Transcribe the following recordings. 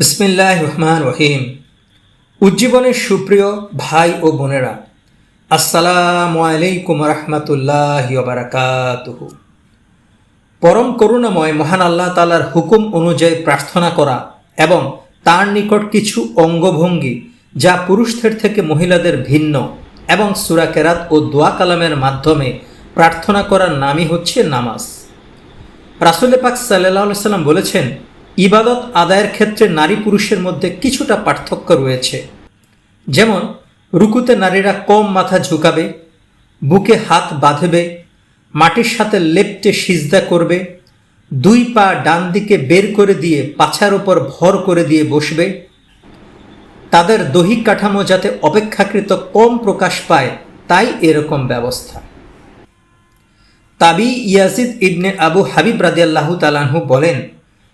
বিসমিল্লাহ রহমান রহিম উজ্জীবনের সুপ্রিয় ভাই ও বোনেরা আসসালামু আলাইকুম রহমতুল্লাহ বারাকাতুহু। পরম করুণাময় মহান আল্লাহ তালার হুকুম অনুযায়ী প্রার্থনা করা এবং তার নিকট কিছু অঙ্গভঙ্গি যা পুরুষদের থেকে মহিলাদের ভিন্ন এবং সুরা কেরাত ও দোয়া কালামের মাধ্যমে প্রার্থনা করার নামই হচ্ছে নামাজ। রাসুল পাক সাল্লাহ সাল্লাম বলেছেন ইবাদত আদায়ের ক্ষেত্রে নারী পুরুষের মধ্যে কিছুটা পার্থক্য রয়েছে। যেমন, রুকুতে নারীরা কম মাথা ঝুঁকাবে, বুকে হাত বাঁধবে, মাটির সাথে লেপটে সিজদা করবে, দুই পা ডান দিকে বের করে দিয়ে পাছার ওপর ভর করে দিয়ে বসবে। তাদের দৈহিক কাঠামো যাতে অপেক্ষাকৃত কম প্রকাশ পায়, তাই এরকম ব্যবস্থা। তাবি ইয়াজিদ ইবনে আবু হাবিব রাদিয়াল্লাহু তালাহু বলেন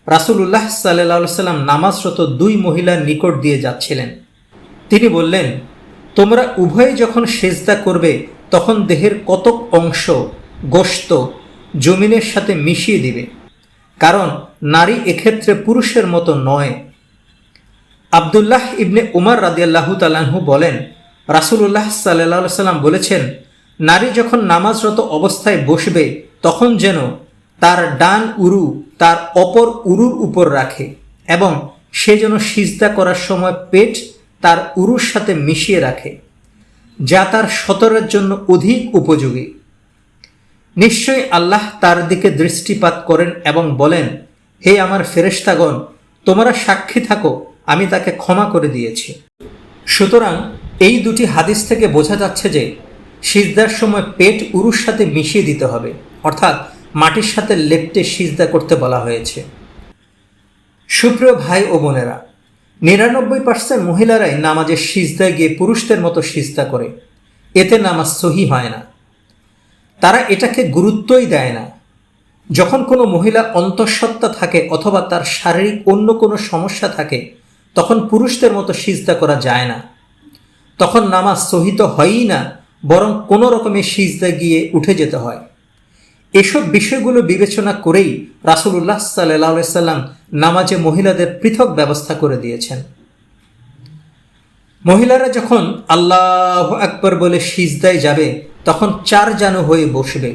রাসুলুল্লাহ সাল্লাহ সাল্লাম নামাজরত দুই মহিলার নিকট দিয়ে যাচ্ছিলেন। তিনি বললেন, তোমরা উভয়ে যখন সেজদা করবে, তখন দেহের কতক অংশ গোস্ত জমিনের সাথে মিশিয়ে দিবে। কারণ নারী এক্ষেত্রে পুরুষের মতো নয়। আবদুল্লাহ ইবনে উমার রাদিয়াল্লাহু তালাহু বলেন, রাসুলুল্লাহ সাল্লাহ সাল্লাম বলেছেন, নারী যখন নামাজরত অবস্থায় বসবে, তখন যেন তার ডান উরু তার অপর উরুর উপর রাখে এবং সে যেন সিজদা করার সময় পেট তার উরুর সাথে মিশিয়ে রাখে, যা তার সতরের জন্য অধিক উপযোগী। নিশ্চয়ই আল্লাহ তার দিকে দৃষ্টিপাত করেন এবং বলেন, হে আমার ফেরেশতাগণ, তোমরা সাক্ষী থাকো, আমি তাকে ক্ষমা করে দিয়েছি। সুতরাং এই দুটি হাদিস থেকে বোঝা যাচ্ছে যে সিজদার সময় পেট উরুর সাথে মিশিয়ে দিতে হবে, অর্থাৎ মাটির সাথে লেপটে সিজদা করতে বলা হয়েছে। সুপ্রিয় ভাই ও বোনেরা, নিরানব্বই পার্সেন্ট মহিলারাই নামাজের সিজদায় গিয়ে পুরুষদের মতো সিজদা করে। এতে নামাজ সহি হয় না। তারা এটাকে গুরুত্বই দেয় না। যখন কোনো মহিলা অন্তঃসত্ত্বা থাকে অথবা তার শারীরিক অন্য কোনো সমস্যা থাকে, তখন পুরুষদের মতো সিজদা করা যায় না। তখন নামাজ সহিত হয়ই না, বরং কোনো রকমের সিজদা গিয়ে উঠে যেতে হয়। এসব বিষয়গুলো বিবেচনা করেই রাসুলুল্লাহ সাল্লাহ সাল্লাম নামাজে মহিলাদের পৃথক ব্যবস্থা করে দিয়েছেন। মহিলারা যখন আল্লাহ আকবর বলে সিজদায় যাবে, তখন চার জানু হয়ে বসবে।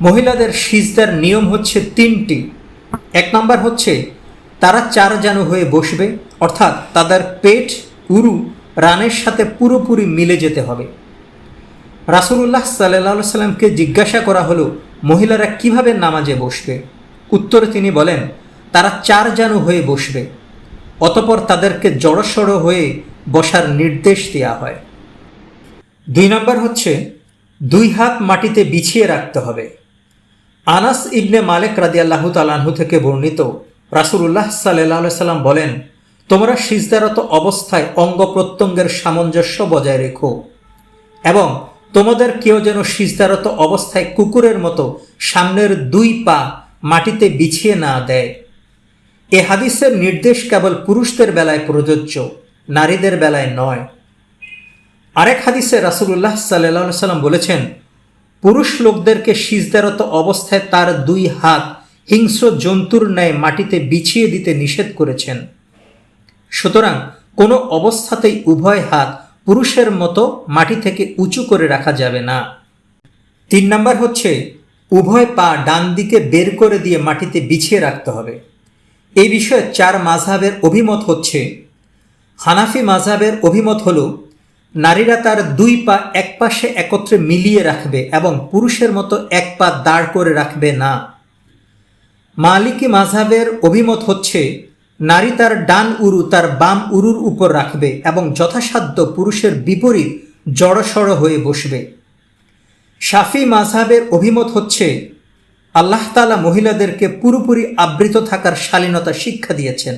মহিলাদের সিজদার নিয়ম হচ্ছে তিনটি। এক নম্বর হচ্ছে, তারা চার জানু হয়ে বসবে, অর্থাৎ তাদের পেট, উরু, রানের সাথে পুরোপুরি মিলে যেতে হবে। রাসুলুল্লাহ সাল্লাহ সাল্লামকে জিজ্ঞাসা করা হলো, মহিলারা কীভাবে নামাজে বসবে? উত্তরে তিনি বলেন, তারা চার জানু হয়ে বসবে, অতপর তাদেরকে জড়সড় হয়ে বসার নির্দেশ দেওয়া হয়। দুই নম্বর হচ্ছে, দুই হাত মাটিতে বিছিয়ে রাখতে হবে। আনাস ইবনে মালেক রাদিয়াল্লাহু তালাহু থেকে বর্ণিত রাসুলুল্লাহ সাল্লাহ সাল্লাম বলেন, তোমরা সিজদারত অবস্থায় অঙ্গ প্রত্যঙ্গের সামঞ্জস্য বজায় রেখো এবং তোমাদের কেউ যেন সিজদারত অবস্থায় কুকুরের মতো সামনের দুই পা মাটিতে বিছিয়ে না দেয়। এ হাদিসের নির্দেশ কেবল পুরুষদের বেলায় প্রযোজ্য, নারীদের বেলায় নয়। আরেক হাদিসে রাসুলুল্লাহ সাল্লাহ সাল্লাম বলেছেন, পুরুষ লোকদেরকে সিজদারত অবস্থায় তার দুই হাত হিংস্র জন্তুর ন্যায় মাটিতে বিছিয়ে দিতে নিষেধ করেছেন। সুতরাং কোনো অবস্থাতেই উভয় হাত পুরুষের মতো মাটি থেকে উঁচু করে রাখা যাবে না। তিন নাম্বার হচ্ছে, উভয় পা ডান দিকে বের করে দিয়ে মাটিতে বিছিয়ে রাখতে হবে। এই বিষয়ে চার মাঝহাবের অভিমত হচ্ছে, হানাফি মাঝহাবের অভিমত হল, নারীরা তার দুই পা এক পাশে একত্রে মিলিয়ে রাখবে এবং পুরুষের মতো এক পা দাঁড় করে রাখবে না। মালিকি মাঝহাবের অভিমত হচ্ছে নারী তার ডান উরু তার বাম উরুর উপর রাখবে এবং যথাসাধ্য পুরুষের বিপরীত জড়সড় হয়ে বসবে। শাফি মাঝহাবের অভিমত হচ্ছে, আল্লাহ তালা মহিলাদেরকে পুরোপুরি আবৃত থাকার শালীনতা শিক্ষা দিয়েছেন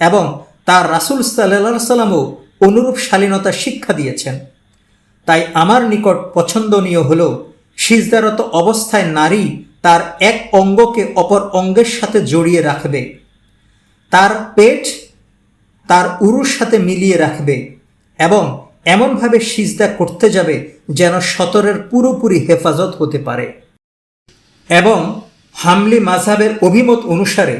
এবং তার রাসুল সাল্লা সাল্লামও অনুরূপ শালীনতা শিক্ষা দিয়েছেন। তাই আমার নিকট পছন্দনীয় হল, সিজদারত অবস্থায় নারী তার এক অঙ্গকে অপর অঙ্গের সাথে জড়িয়ে রাখবে। তার পেট তার উরুর সাথে মিলিয়ে রাখবে এবং এমনভাবে সিজদা করতে যাবে যেন সতরের পুরোপুরি হেফাজত হতে পারে। এবং হামলি মাঝাবের অভিমত অনুসারে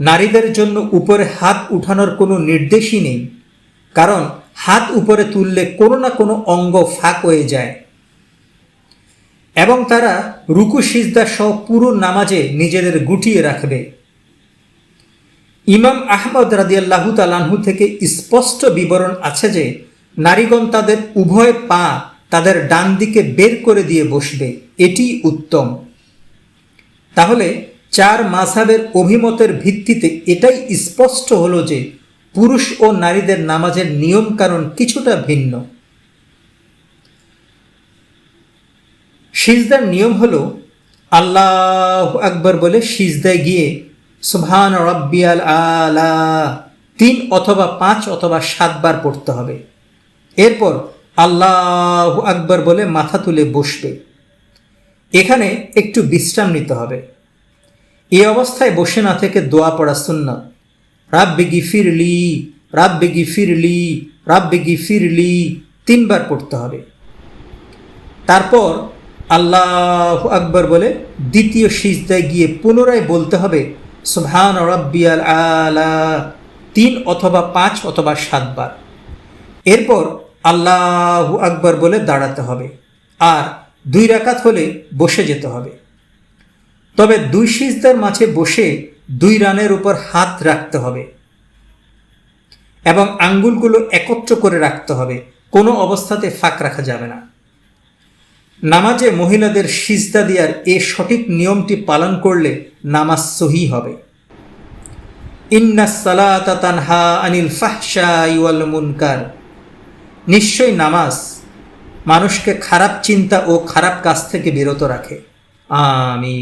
নারীদের জন্য উপরে হাত উঠানোর কোনো নির্দেশই নেই, কারণ হাত উপরে তুললে কোনো না কোনো অঙ্গ ফাঁক হয়ে যায়। এবং তারা রুকু সিজদা সহ পুরো নামাজে নিজেদের গুটিয়ে রাখবে। ইমাম আহমদ রাদিয়াল্লাহু তালাহু থেকে স্পষ্ট বিবরণ আছে যে, নারীগণ তাদের উভয় পা তাদের ডান দিকে বের করে দিয়ে বসবে। এটি উত্তম। তাহলে চার মাঝাবের অভিমতের ভিত্তিতে এটাই স্পষ্ট হলো যে, পুরুষ ও নারীদের নামাজের নিয়ম কারণ কিছুটা ভিন্ন। সিজদার নিয়ম হলো, আল্লাহ আকবর বলে সিজদায় গিয়ে সুবহান রব্বিয়াল আলা। তিন অথবা পাঁচ অথবা সাতবার পড়তে হবে। এরপর আল্লাহ আকবর বলে মাথা তুলে বসবে। এখানে একটু বিশ্রাম নিতে হবে। এই অবস্থায় বসে না থেকে দোয়া পড়া শূন্য রাব্বি গিফিরলি রাব্বি গিফিরলি রাব্বি গিফিরলি তিনবার পড়তে হবে। তারপর আল্লাহ আকবর বলে দ্বিতীয় সিজদায় গিয়ে পুনরায় বলতে হবে সুবহান রব্বিয়াল আলা, তিন অথবা পাঁচ অথবা সাতবার। এরপর আল্লাহ আকবর বলে দাঁড়াতে হবে, আর দুই রাকাত হলে বসে যেতে হবে। তবে দুই সিজদার মাঝে বসে দুই রানের উপর হাত রাখতে হবে এবং আঙ্গুলগুলো একত্র করে রাখতে হবে, কোনো অবস্থাতে ফাঁক রাখা যাবে না। নামাজে মহিলাদের সিজদা দেওয়ার এ সঠিক নিয়মটি পালন করলে নামাজ সহি হবে। ইন্না সালাতা তানহা আনিল ফাহশা ইওয়াল মুনকার। নিশ্চয়ই নামাজ মানুষকে খারাপ চিন্তা ও খারাপ কাজ থেকে বিরত রাখে। আমি